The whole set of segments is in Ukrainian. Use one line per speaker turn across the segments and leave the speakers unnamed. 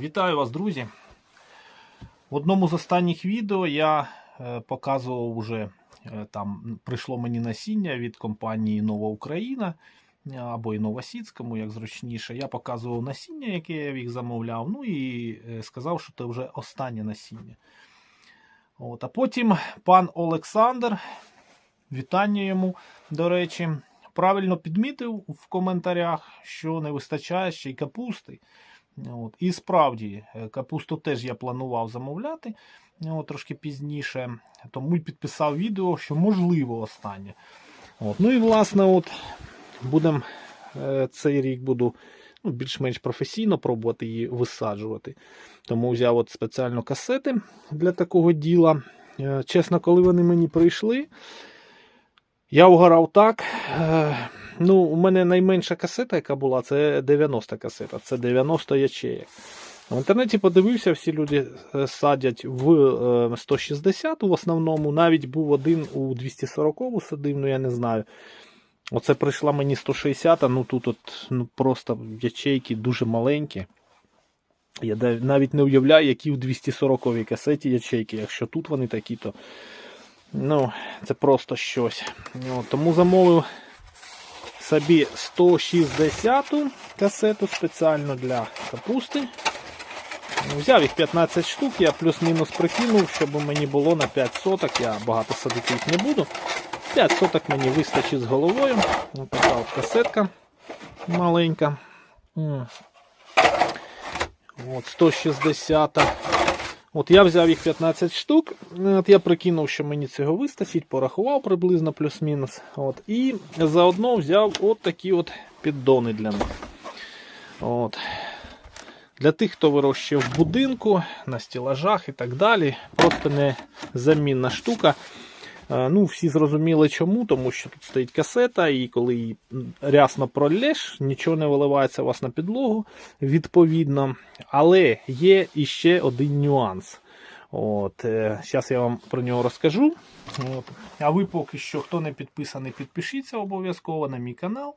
Вітаю вас, друзі! В одному з останніх відео я е, показував уже е, там прийшло мені насіння від компанії Нова Україна або і Новосіцькому, як зручніше. Я показував насіння, яке я їх замовляв. Ну і е, сказав, що це вже останнє насіння. От, а потім пан Олександр, вітання йому, до речі, правильно підмітив в коментарях, що не вистачає ще й капусти. От. І справді, е, капусту теж я планував замовляти от, трошки пізніше, тому й підписав відео, що можливо останнє. От. Ну і власне, от будем, е, цей рік буду ну, більш-менш професійно пробувати її висаджувати. Тому взяв от спеціально касети для такого діла. Е, Чесно, коли вони мені прийшли, я угорав так. Е, Ну, у мене найменша касета, яка була, це 90 касета, це 90 ячеєк. В інтернеті подивився, всі люди е, садять в е, 160 в основному. Навіть був один у 240 садив, ну я не знаю. Оце прийшла мені 160, ну тут от, ну, просто ячейки дуже маленькі. Я навіть не уявляю, які в 240-й касеті ячейки. Якщо тут вони такі, то ну, це просто щось. Тому замовив собі 160 касету спеціально для капусти. Взяв їх 15 штук, я плюс-мінус прикинув, щоб мені було на 5 соток. Я багато садити їх не буду. 5 соток мені вистачить з головою. Ось така от касетка маленька. От 160. От я взяв їх 15 штук. От я прикинув, що мені цього вистачить, порахував приблизно плюс-мінус. От, і заодно взяв от такі от піддони для них. От. Для тих, хто вирощує в будинку, на стілажах і так далі. Просто незамінна штука. Е, Ну, всі зрозуміли чому, тому що тут стоїть касета, і коли її рясно пролєш, нічого не виливається у вас на підлогу, відповідно. Але є іще один нюанс. От, Зараз я вам про нього розкажу. От. А ви поки що, хто не підписаний, підпишіться обов'язково на мій канал.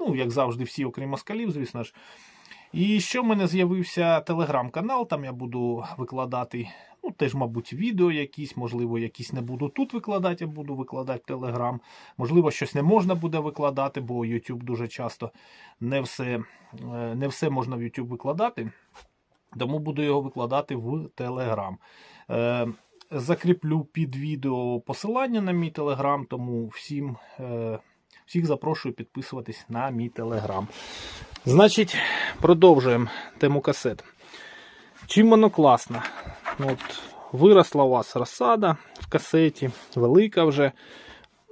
Ну, як завжди, всі, окрім москалів, звісно ж. І ще в мене з'явився телеграм-канал, там я буду викладати, ну, теж, мабуть, відео якісь, можливо, якісь не буду тут викладати, я буду викладати в телеграм. Можливо, щось не можна буде викладати, бо YouTube дуже часто не все, е, не все можна в YouTube викладати. Тому буду його викладати в Телеграм. Е, закріплю під відео посилання на мій телеграм, тому всім, е, всіх запрошую підписуватись на мій телеграм. Значить, продовжуємо тему касет. Чим воно класно? От, виросла у вас розсада в касеті, велика вже.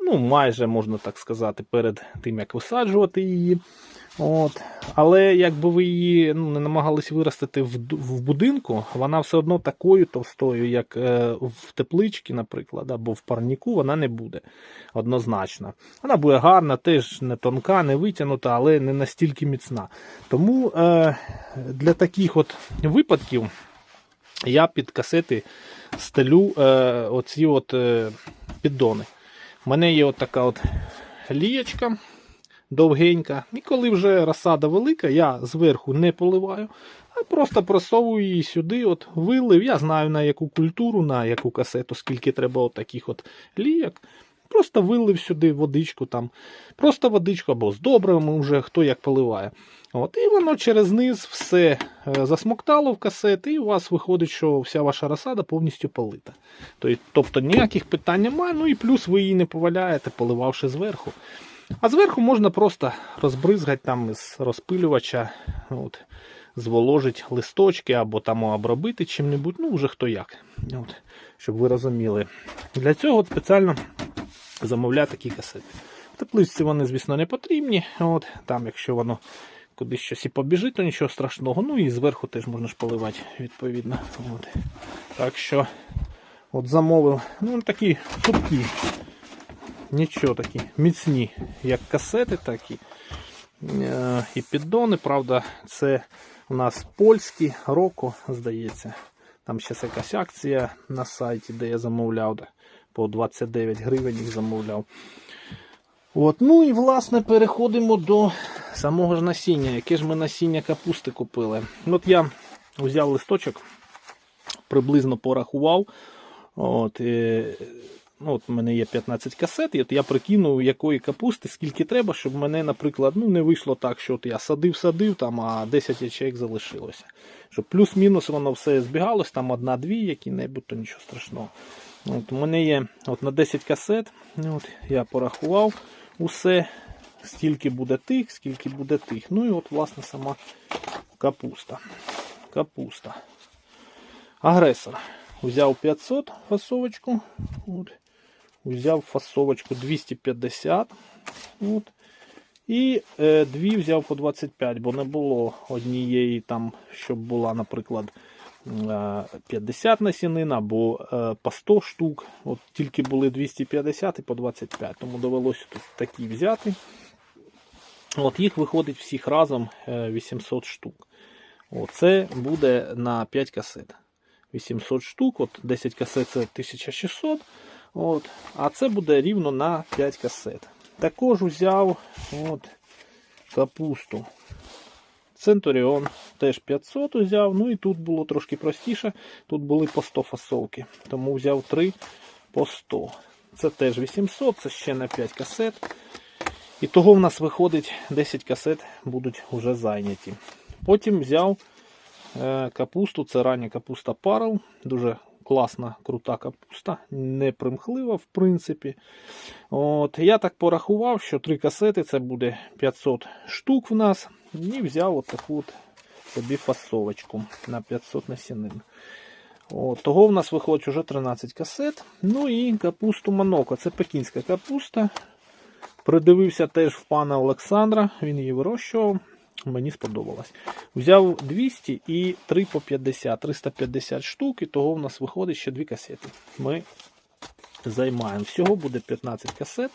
Ну, майже можна так сказати, перед тим, як висаджувати її. От. Але якби ви її ну, не намагались виростити в, в будинку, вона все одно такою товстою, як е, в тепличці, наприклад, або в парніку, вона не буде однозначно. Вона буде гарна, теж не тонка, не витягнута, але не настільки міцна. Тому е, для таких от випадків я під касети стелю е, оці от е, піддони. У мене є от така от лієчка довгенька. І коли вже розсада велика, я зверху не поливаю, а просто просовую її сюди, от вилив. Я знаю на яку культуру, на яку касету, скільки треба от таких от лійок. Просто вилив сюди водичку там, просто водичку або з добривами, вже хто як поливає. От, і воно через низ все е, засмоктало в касети, і у вас виходить, що вся ваша розсада повністю полита. Тобто, ніяких питань немає, ну і плюс ви її не поваляєте, поливавши зверху. А зверху можна просто розбризгати там із розпилювача, от, зволожити листочки або там обробити чим-небудь, ну вже хто як. От, щоб ви розуміли. Для цього спеціально замовляю такі касети. В тепличці вони, звісно, не потрібні. От, там, якщо воно кудись щось і побіжить, то нічого страшного. Ну і зверху теж можна ж поливати, відповідно. От. Так що от замовив. Ну, такі цупкі. Нічого такі міцні, як касети, так і, е, і піддони. Правда, це у нас польські, роко, здається. Там ще якась акція на сайті, де я замовляв. По 29 гривень їх замовляв. От, ну і власне переходимо до самого ж насіння. Яке ж ми насіння капусти купили? От я взяв листочок, приблизно порахував. От, е, ну, от у мене є 15 касет, і от я прикинув, якої капусти, скільки треба, щоб мене, наприклад, ну, не вийшло так, що от я садив-садив, а 10 ячеїк залишилося. Щоб плюс-мінус воно все збігалось, там одна-дві, які-небудь, то нічого страшного. От, у мене є от, на 10 касет, от, я порахував усе, скільки буде тих, скільки буде тих. Ну і от, власне, сама капуста. Капуста. Агресор. Взяв 500 фасовочку. От. Взяв фасовочку 250. От. І е, дві взяв по 25, бо не було однієї там, щоб була, наприклад, 50 насінин або е, по 100 штук. От тільки були 250 і по 25, тому довелося тут такі взяти. От їх виходить всіх разом е, 800 штук. Оце буде на 5 касет. 800 штук, от 10 касет це 1600. От, а це буде рівно на 5 касет. Також взяв от, капусту. Центуріон теж 500 взяв. Ну і тут було трошки простіше. Тут були по 100 фасовки. Тому взяв 3 по 100. Це теж 800, це ще на 5 касет. І того в нас виходить 10 касет будуть вже зайняті. Потім взяв е, капусту, це рання капуста парел. Дуже класна, крута капуста, не примхлива, в принципі. От, Я так порахував, що 3 касети це буде 500 штук в нас. І взяв от таку от собі фасовочку на 500 насінин. От, того в нас виходить вже 13 касет. Ну і капусту Маноко. Це пекінська капуста. Придивився теж в пана Олександра, він її вирощував. Мені сподобалось. Взяв 200 і 3 по 50, 350 штук, і того в нас виходить ще 2 касети. Ми займаємо. Всього буде 15 касет,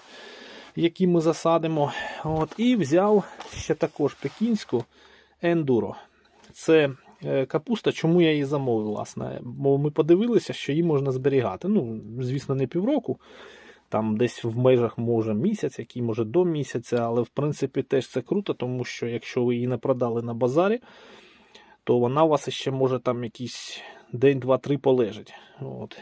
які ми засадимо. От, І взяв ще також пекінську ендуро. Це е, капуста, чому я її замовив, власне. Бо ми подивилися, що її можна зберігати. Ну, звісно, не півроку. Там десь в межах може місяць, який може до місяця, але в принципі теж це круто, тому що якщо ви її не продали на базарі, то вона у вас ще може там якийсь день, два, три полежить. От.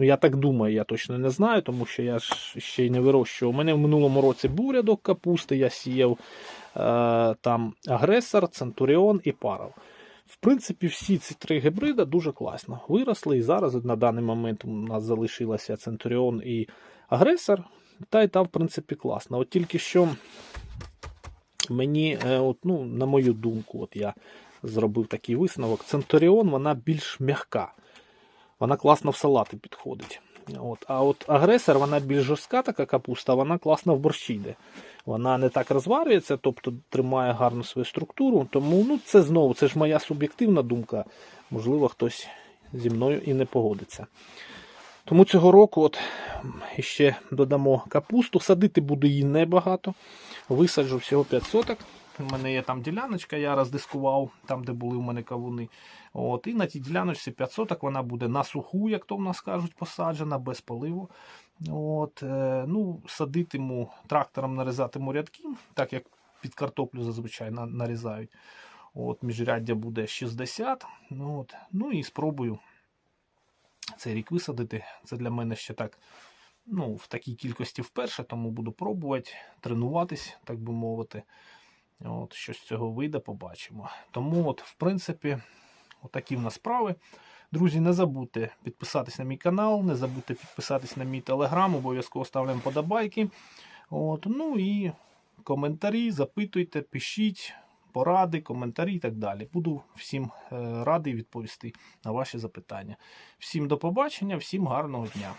Ну, я так думаю, я точно не знаю, тому що я ж ще й не вирощував. У мене в минулому році був рядок капусти, я сіяв е, там агресор, центуріон і парел. В принципі, всі ці три гібрида дуже класно виросли. І зараз на даний момент у нас залишилася Центуріон і агресор. Та й та, в принципі, класно. От тільки що мені, е, от, ну, на мою думку, от я зробив такий висновок. Центуріон вона більш м'яка. Вона класно в салати підходить. От. А от агресор, вона більш жорстка така капуста, вона класно в борщі йде. Вона не так розварюється, тобто тримає гарну свою структуру. Тому ну, це знову це ж моя суб'єктивна думка. Можливо, хтось зі мною і не погодиться. Тому цього року от ще додамо капусту. Садити буду її небагато. Висаджу всього 5 соток. У мене є там діляночка, я роздискував, там, де були у мене кавуни. От, І на тій діляночці 5 соток вона буде на суху, як то в нас кажуть, посаджена, без поливу. От, е, ну, Садитиму трактором нарізатиму рядки, так як під картоплю зазвичай на, нарізають. От, Міжряддя буде 60. Ну, от, ну і спробую цей рік висадити. Це для мене ще так ну, в такій кількості вперше, тому буду пробувати тренуватись, так би мовити. От, Що з цього вийде, побачимо. Тому, от, в принципі, отакі в нас справи. Друзі, не забудьте підписатись на мій канал, не забудьте підписатись на мій телеграм, обов'язково ставляємо подобайки. От, Ну і коментарі, запитуйте, пишіть, поради, коментарі і так далі. Буду всім е, радий відповісти на ваші запитання. Всім до побачення, всім гарного дня.